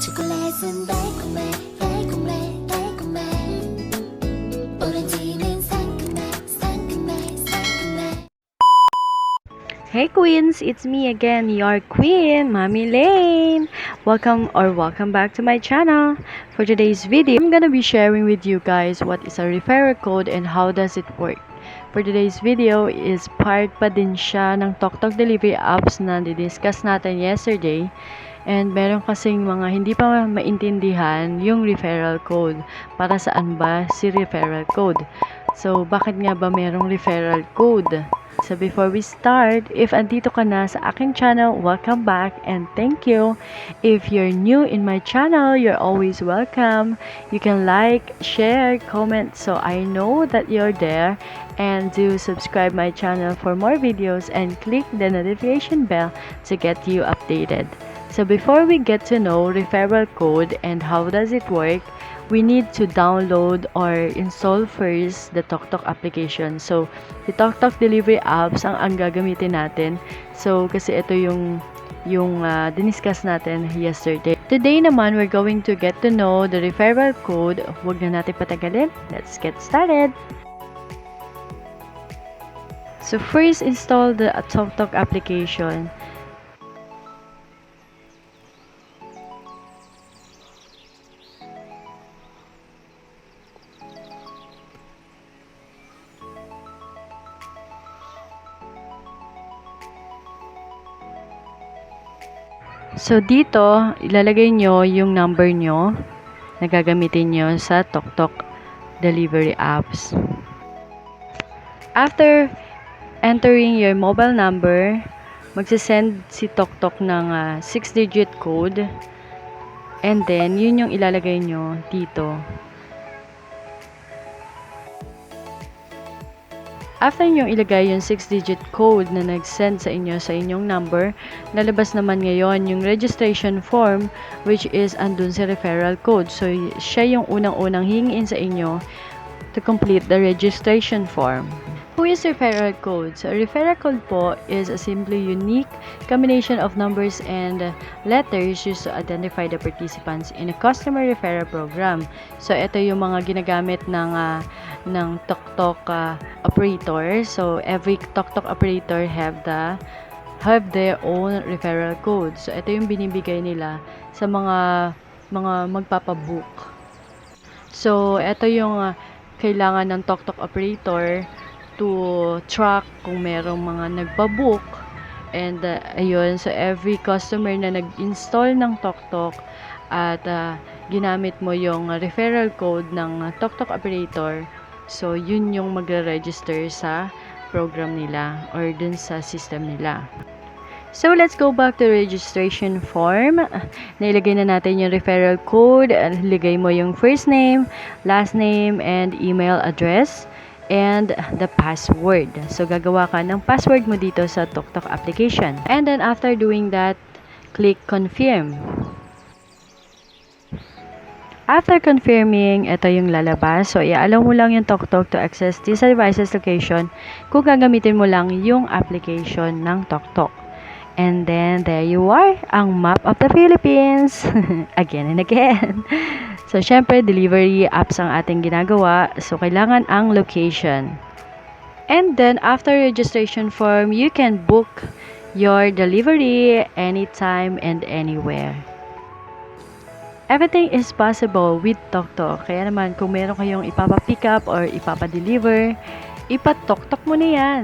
초콜릿은 달콤해 달콤해 달콤해 오렌지는 상큼해 상큼해 상큼해 Hey Queens, it's me again, your Queen, Mommy Lane. Welcome or welcome back to my channel. For today's video, I'm gonna be sharing with you guys what is a referral code and how does it work. For today's video is part pa din siya ng TokTok delivery apps na didiscuss natin yesterday. And meron kasing mga hindi pa maintindihan yung referral code. Para saan ba si referral code? So, bakit nga ba merong referral code? So before we start, if andito ka na sa aking channel, welcome back and thank you. If you're new in my channel, you're always welcome. You can like, share, comment so I know that you're there and do subscribe my channel for more videos and click the notification bell to get you updated. So before we get to know referral code and how does it work, we need to download or install first the TokTok application. So, the TokTok delivery apps ang ang gagamitin natin. So, kasi ito yung yung uh, diniscuss natin yesterday. Today naman, we're going to get to know the referral code. Huwag na natin patagalin. Let's get started! So, first, install the TokTok application. So, dito, ilalagay nyo yung number nyo na gagamitin nyo sa TokTok delivery apps. After entering your mobile number, magsisend si TokTok ng 6-digit code and then, yun yung ilalagay nyo dito. After nyo ilagay yung 6-digit code na nag-send sa inyo sa inyong number, lalabas naman ngayon yung registration form which is andun sa referral code. So, siya yung unang-unang hingin sa inyo to complete the registration form. Who is referral code? So, referral code po is a simply unique combination of numbers and letters used to identify the participants in a customer referral program. So, ito yung mga ginagamit ng uh, ng TokTok uh, operator. So, every TokTok operator have the have their own referral code. So, ito yung binibigay nila sa mga mga magpapabook. So, ito yung uh, kailangan ng TokTok operator to track kung merong mga nagpabook. And uh, ayun, so every customer na nag-install ng TokTok at uh, ginamit mo yung referral code ng TokTok operator, so yun yung magre-register sa program nila or dun sa system nila. So, let's go back to registration form. Nailagay na natin yung referral code. Ilagay mo yung first name, last name, and email address, and the password. So, gagawa ka ng password mo dito sa TokTok application. And then, after doing that, click confirm. After confirming, ito yung lalabas. So, i-allow mo lang yung TokTok to access this device's location kung gagamitin mo lang yung application ng TokTok. And then, there you are, ang map of the Philippines. again and again. So, syempre, delivery apps ang ating ginagawa. So, kailangan ang location. And then, after registration form, you can book your delivery anytime and anywhere. Everything is possible with TokTok. Kaya naman, kung meron kayong ipapa-pick up or ipapa-deliver, ipa-TokTok mo na yan.